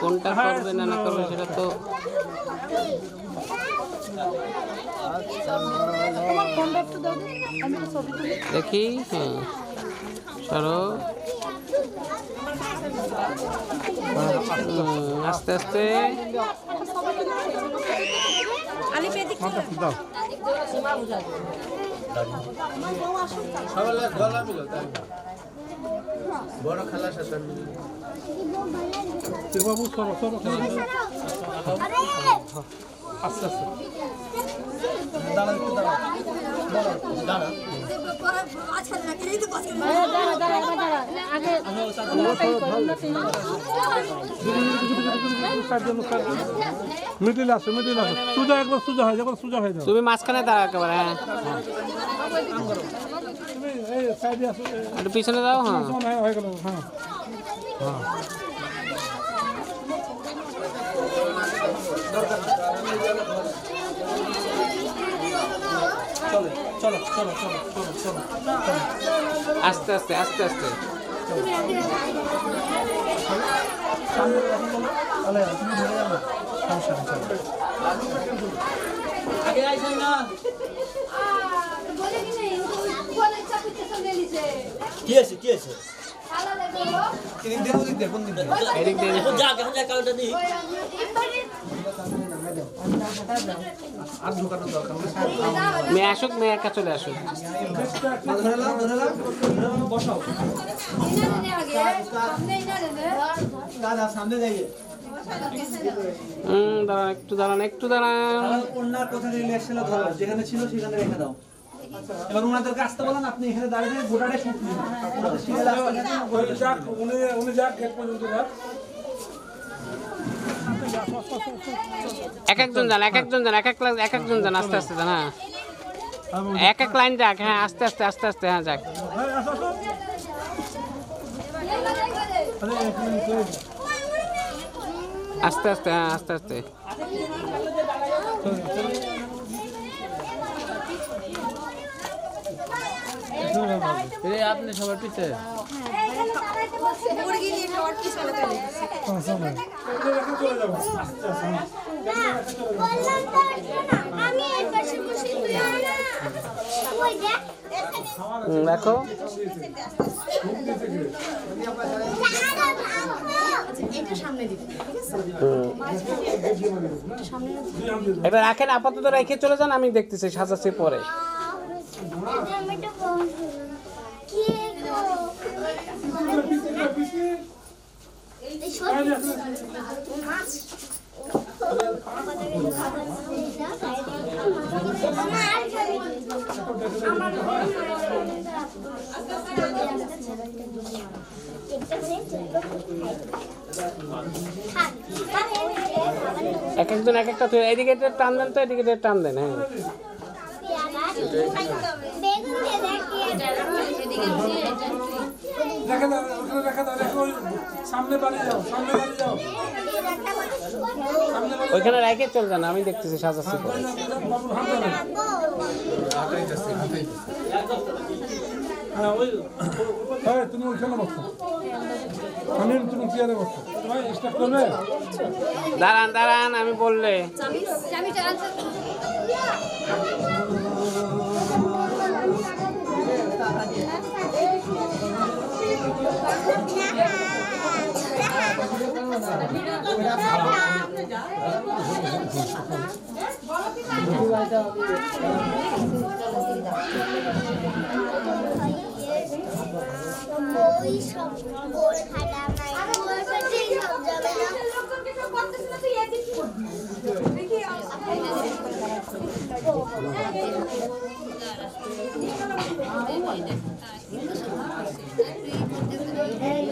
কোনটা করবে না না করবে সেটা তো দেখি হ্যাঁ। সরো। আস্তে আস্তে। আলি পেদিক দাও সবাই গলা মিলো তাই বড় খেলার সাথে মিলে বাবু সরো সরো আস্তে আস্তে দাঁড়া দাঁড়া এবার দাঁড়া আগে মিডিল আসো মিডিল আসো। সুজা একবার সুজা হয়ে একবার সুজা হয়ে যাও। তুমি মাঝখানে দাঁড়া একেবারে হ্যাঁ। একটু পিছনে দাও হ্যাঁ। হয়ে- আস্তে আস্তে আস্তে। আস্তে কি আছে? কি আছে এদিক দিয়ে ওদিক দিয়ে কোন দিক দিয়ে এদিক দিয়ে এখন যা এখন যা কাউন্টার দিই আর ঢোকানোর দরকার নেই মেয়ে আসুক মেয়ে একা চলে আসুক। ধরে নাও ধরে নাও বসাও দাদা সামনে যাইয়ে দাঁড়ান একটু দাঁড়ান একটু দাঁড়ান। কোথা ধরো যেখানে ছিল সেখানে রেখে দাও। এবার ওনাদেরকে আসতে বলেন আপনি এখানে দাঁড়িয়ে যাক উনি যাক গেট পর্যন্ত যাক। এক একজন যান এক একজন যান এক এক লাইন- এক একজন যান আস্তে আস্তে যান হ্যাঁ। এক এক লাইন যাক হ্যাঁ আস্তে আস্তে আস্তে আস্তে হ্যাঁ যাক। তো আস্তে আস্তে হ্যাঁ আস্তে আস্তে। আপনি সবার এই ওই দেখ হুম, দেখো। এবার রাখেন আপাতত রেখে চলে যান আমি দেখতেছি সাজাচ্ছি পরে কি এক একজন এক একটা তুই এদিকে টান দেন তো, এদিকে টান দেন হ্যাঁ। দেখি দাও ওখানে দাও সামনে বাড়ি যাও সামনে বাড়ি যাও। ওইখানে রেখে চলে যান আমি দেখতেছি সাজাচ্ছি পরে তুমি ওইখানে বসো। আমি তুমি চেয়ারে বসো। করবে? দাঁড়ান দাঁড়ান আমি বললে। ওই সব গোল খাটা নাই ওই পাশে সব যাবে না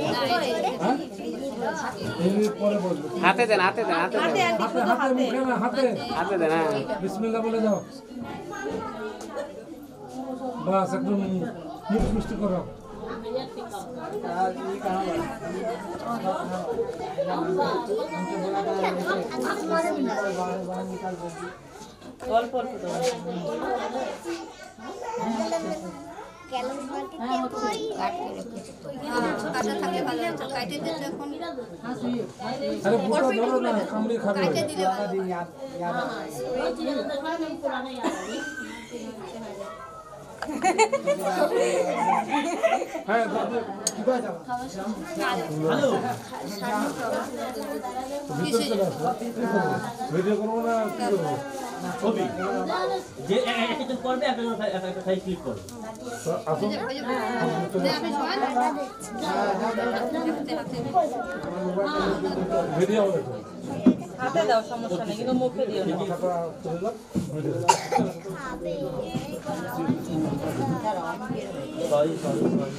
এই পরে বসবে হাতে দেন হাতে দেন হাতে দেন। হাতে হাতে মুখে না হাতে। হাতে দেন হ্যাঁ। বিসমিল্লাহ বলে দাও। বাস একদম মুখ মিষ্টি করো। ক্যালস মার্কেটে হ্যাঁ ভিডিও করব না? ছবি যে একজন করবে একজন একটা সাইড ক্লিক করবে। হাতে দাও সমস্যা নেই কিন্তু মুখে দিও না। সরি সরি সরি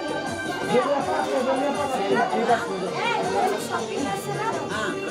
আমার তো এই চেয়ারে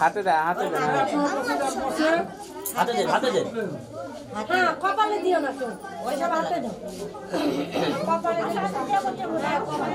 হাতে দেয় হাতে দেয় হ্যাঁ। হাতে দে হাতে দে হ্যাঁ কপালে দিও না তো ওইসব হাতে দাও কপালে দিও না। হ্যাঁ, কপালে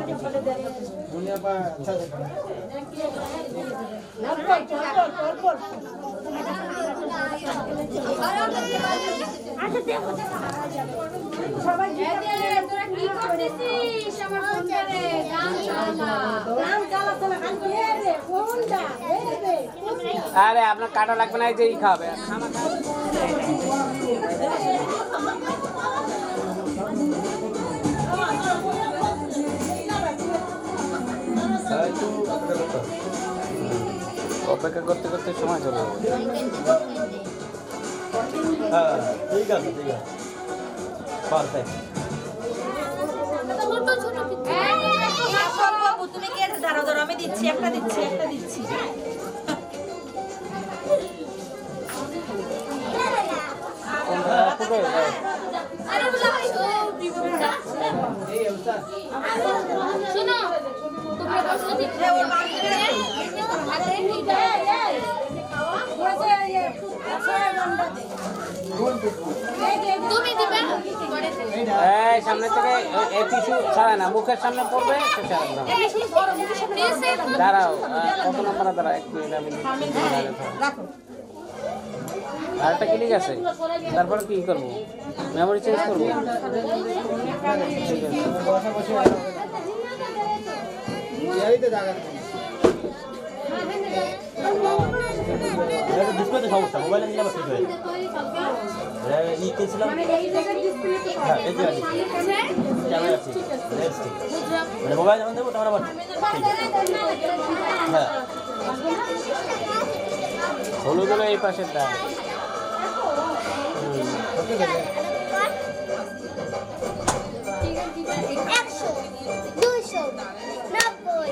আরে আপনার কাটা লাগবে না এই যে খাবে খানা অপেক্ষা করতে করতে সময় চলে যাবে। হ্যাঁ ঠিক আছে ঠিক আছে। পারফেক্ট তুমি কে দাঁড়াও দাঁড়াও আমি দিচ্ছি একটা দিচ্ছি একটা দিচ্ছি শোনো তোমরা সামনে থেকে এই টিস্যু না মুখের সামনে পড়বে সে ছাড়া দাও দাঁড়াও কত নম্বরে দাঁড়াও এক মিনিট আমি লিখছি, দাঁড়াও, দাঁড়াও। আরেকটা ক্লিক আছে তারপরে কি করব? মেমোরি চেঞ্জ করব? ঠিক আছে ডিসপ্লেতে সমস্যা মোবাইলে নিলে আবার ঠিক হয়ে কিনছিলাম হ্যাঁ এই যে ক্যামেরা ঠিক মানে মোবাইল যখন দেবো তখন আবার হ্যাঁ হলুদ হলো এই পাশের দাগ একশো দুশো নব্বই।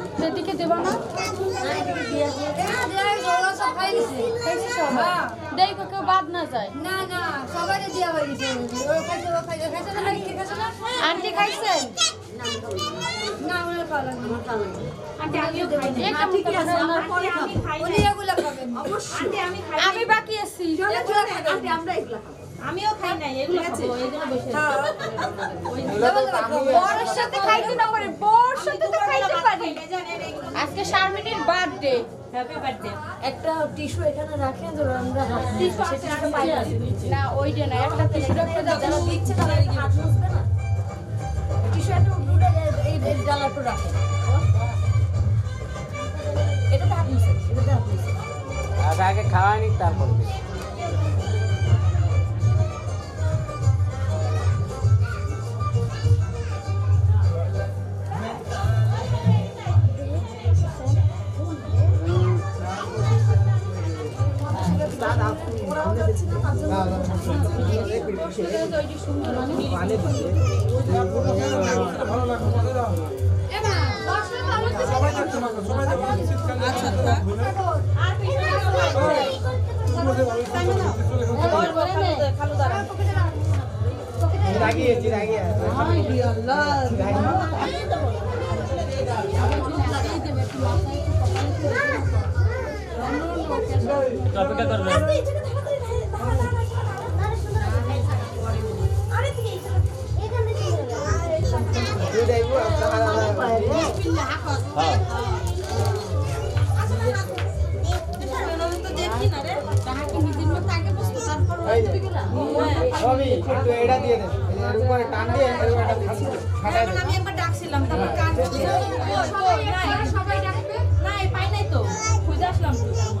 সেদিকে দেবো না। ওরা সব খাই দিছে খাইছে? সবাই দেখ কেউ বাদ না যায় না না সবাই দিয়া হয়ে খাইছে না না আমি বাকি আছি। আমরা এগুলো খাব। আমিও খাই নাই এগুলো খাব এগুলো বসে বড়ের সাথে খাইতে না পারে বড় সাথে তো খাইতে পারি। আজকে শারমিনীর বার্থডে হ্যাপি বার্থডে একটা টিস্যু এখানে রাখেন ধরো আমরা টিস্যু আছে না ওইটা না একটা টিস্যু রাখতে যারা দিচ্ছে তারা কি হাত মুছবে না। টিস্যু একটা উঠে এই ডালাটা রাখেন মুছে হাত মুছে। আগে আগে খাওয়ানি তারপর শীতকালে একটু অপেক্ষা করবেন Jesus.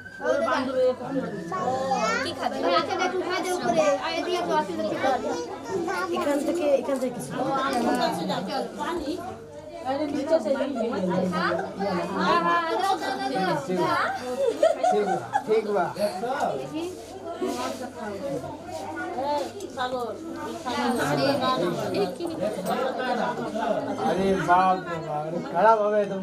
কি খাবে আচ্ছা দেখুন খাওয়া দাওয়া করে আর এদিকে একটু অসুবিধা ঠিক আছে এখান থেকে এখান থেকে কিছু আরে নিচে সে ঠিক বা अरे बाप रे बाप अरे खराब हो गए तुम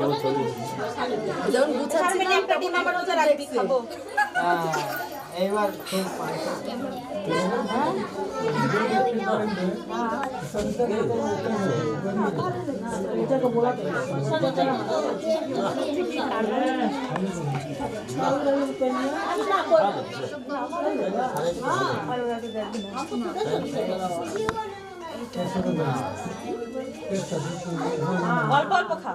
কেবল ছবি শারমিন একটা ডিম আমার রোজা রাখবি খাব हां এইবার ঠিক পাই অল্প অল্প খা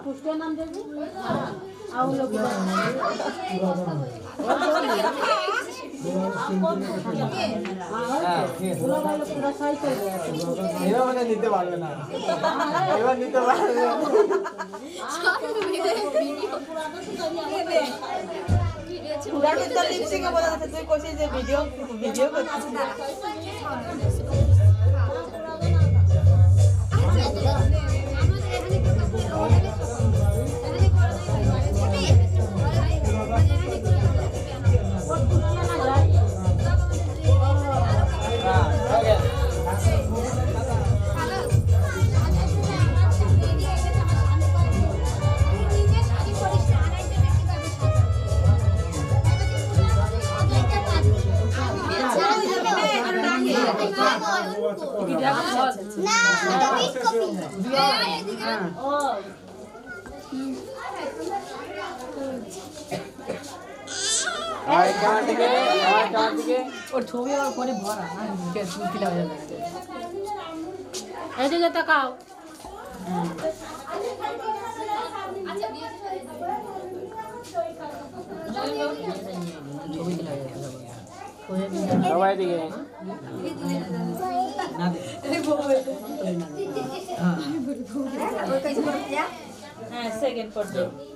এবার মানে নিতে পারবে না এবার নিতে পারবে না। না ছবি আমার ফোনে ভরা তুলে হয়ে যাবে এদিকে তাকাও ছবি দিলে হয়ে যাবে সবাই দিকে হ্যাঁ সেকেন্ড পর্যায়ে হুম,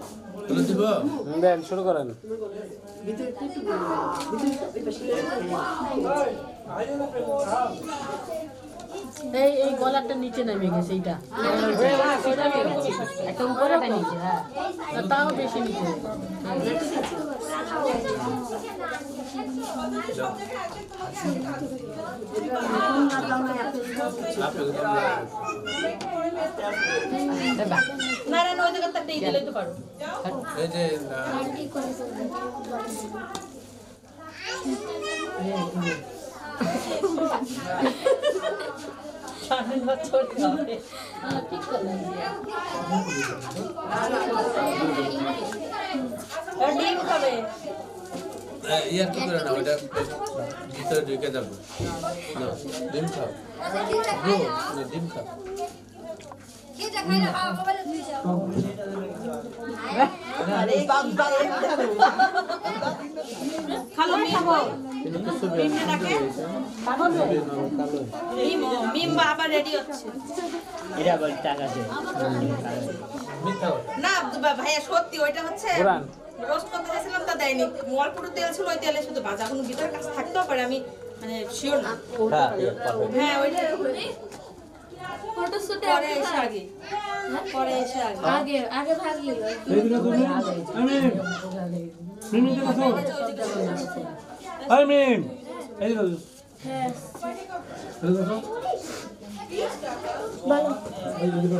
দেন শুরু করেন। এই এই গলাটা নিচে নেমে গেছে এইটা। একটা উপরে নিচে হ্যাঁ। তাও বেশি নিচে। নারায়ণ ওই জায়গাটা দিয়ে দিলেই তো পারো সামনের বছর হবে ঠিক করে আর ডিম খাবে ইয়ার কি করে না ওটা ভিতরে ঢুকে যাবে। না ডিম খাও। ব্রো ডিম খাও। না ভাইয়া সত্যি ওইটা হচ্ছে রোস্ট করতে দেয়নি। অল্প তেল ছিল ওই তেলে শুধু ভাজা কোনো ভিতরে কাজ থাকতেও পারে আমি মানে শিওর না। হ্যাঁ হ্যাঁ ওইটা পরে এসে আগে। পরে এসে আগে। আগে ভাগলি মিম এইদিকে আসো এদিকে আসো বলো এইদিকে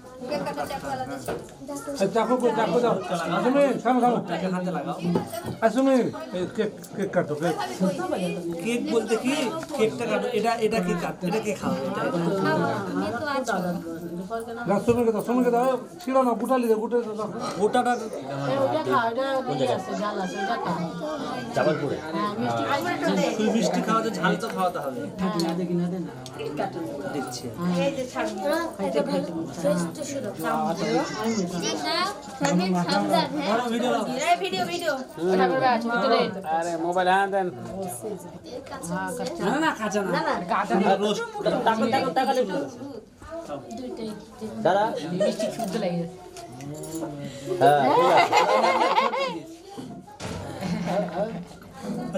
চাকু চাকু দাও আসুমি সামনে সামনে হাতে লাগাও আসুমি কেক কেক কাটো কেক কেক বলতে কি কেকটা কাটো এটা এটা কে কাট এটা কে খাবে এটা না সুমিকে দাও সুমিকে দাও ছিল না গুটে দাও গোটাটা তুই মিষ্টি খাওয়াতে ঝাল তো খাওয়াতে হবে দেখছি আরে মোবাইল হ্যাঁ দেন। না না কাঁচা না। রোস্ট। টাকা টাকা টাকা দাদা মিষ্টি শুদ্ধ লাগে। হ্যাঁ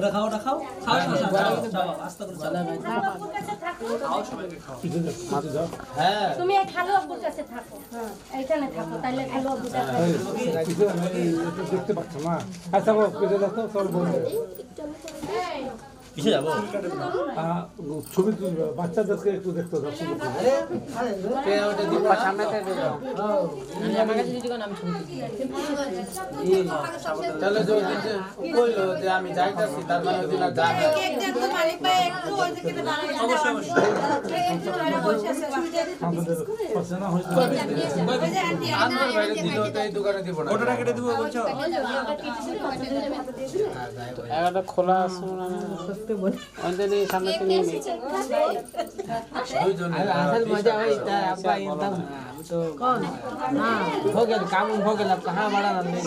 ওটা খাও ওটা খাও। খাও খাও খাও খাও। আস্তে করে চালাও হ্যাঁ। তুমি খালো আব্বুর কাছে থাকো। হ্যাঁ এইখানে থাকো তাহলে খালো আব্বু দেখো এই কিছু দেখতে পাচ্ছ না? আচ্ছা গো কেটে দাও সব বলবে কিসে যাব। ছবি তুলবে বাচ্চাদেরকে একটু দেখতে দাও আমি যাইতাছি তার মানে ওই দিন এগারোটা খোলা আছে মনে হয় ওই জন্য সামনে থেকে নিয়ে নিই দুইজন असल मजा वही था अब्बा ये तब तो कौन हाँ हो गया काम हो गया अब कहाँ बड़ा नंदी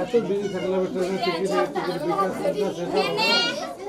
এত বিজি থাকলে ট্রেনের টিকিট টিকিট বিকাশ করতে সেটা বাপরে বাপ দাঁড়া দিনু একটা কথা আছে একটা বউ আছে কিনা বাড়িতে তাও নেই। খাওয়া আর আই গেছে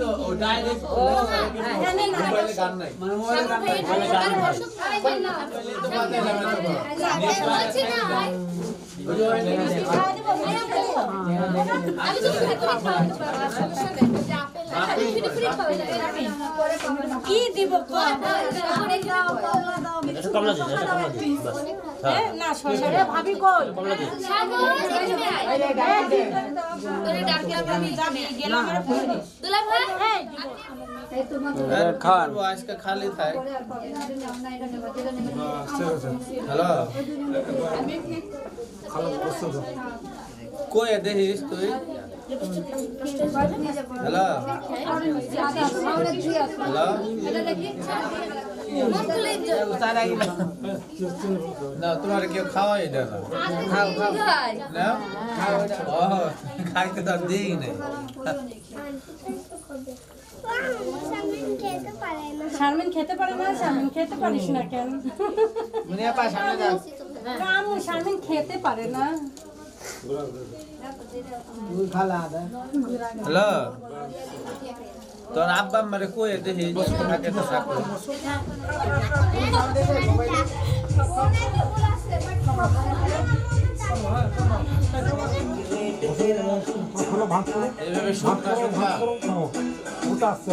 না। মোবাইলে তো ডাইরেক্ট মোবাইলে গান নাই। মানে মোবাইলে গান নাই। মোবাইলে গান নাই তো বাদে লাগাতে পারো ওই যে আমি তো কি দিব কমলা দিন এটা হ্যাঁ খালি আচ্ছা, আচ্ছা। হ্যালো। কই দেখিস তুই তোমার কেউ খাওয়াই দেয় না খাইতে তো দিই নাই শারমিন খেতে পারে না শারমিন খেতে পারিস না কেন শারমিন খেতে পারে না হ্যালো তোর আব্বা আমারে কই দেখিস থাকে তো থাকো খোলো, ভাত করো। এইভাবে। ওটা আসছে।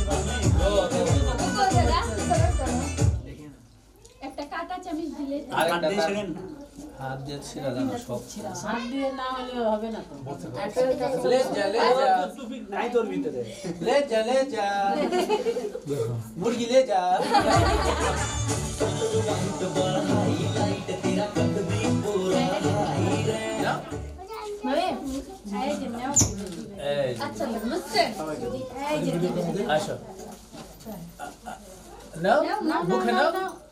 কাছে আমি দিলে হাত দিয়ে ছিলেন হাত দিয়ে ছিলা জানা সব হাত দিয়ে না হলে হবে না তো লে জলে যা টুপি নাই তোর ভিতরে লে জলে যা মুরগি লে যা আচ্ছা মুসে এই যে আসো No? No, no, no, no, no.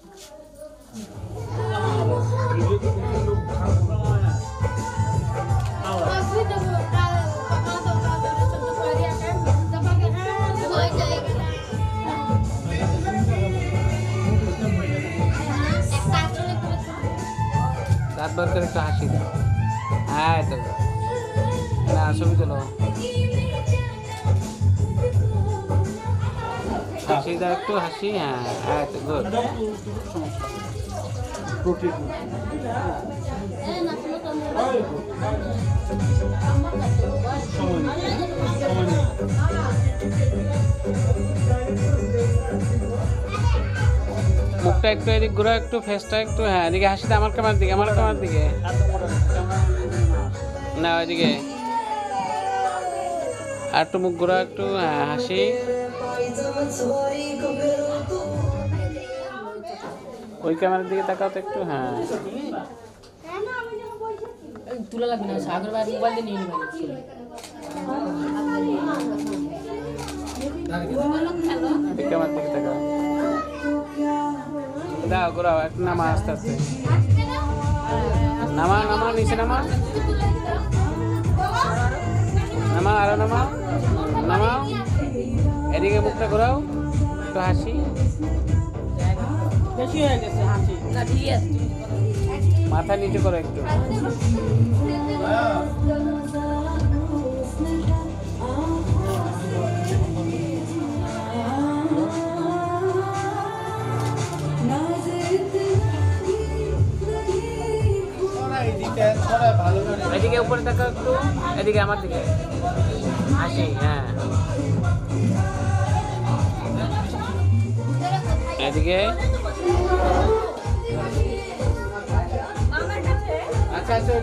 বার করে একটু হাসি দাও হ্যাঁ তো না ছবি তোলো হাসি একটু, হাসি? হ্যাঁ হ্যাঁ গুড। মুখটা একটু এদিক ঘুরো একটু ফেসটা একটু হ্যাঁ এদিকে হাসিতে আমার ক্যামেরার দিকে, আমার ক্যামেরার দিকে। না, ওইদিকে। আর একটু মুখ ঘুরো একটু হ্যাঁ হাসি। ওই ক্যামেরার দিকে তাকাও তো একটু হ্যাঁ। তুলা লাগবে না সাগর ভাই মোবাইল দিয়ে নিয়ে নেবেন ক্যামেরার দিকে তাকাও। দাও ঘোরাও একটু নামা আস্তে আস্তে। নামা নামা নিচে নামা। নামা আরও নামা। নামাও। এদিকে মুখটা ঘোরাও একটু হাসি। বেশি হয়ে গেছে হাসি। না ঠিক আছে। মাথা নিচু করো একটু। এদিকে উপরে তাকাও একটু এদিকে আমার দিকে। হাসি হ্যাঁ। এদিকে। আচ্ছা আচ্ছা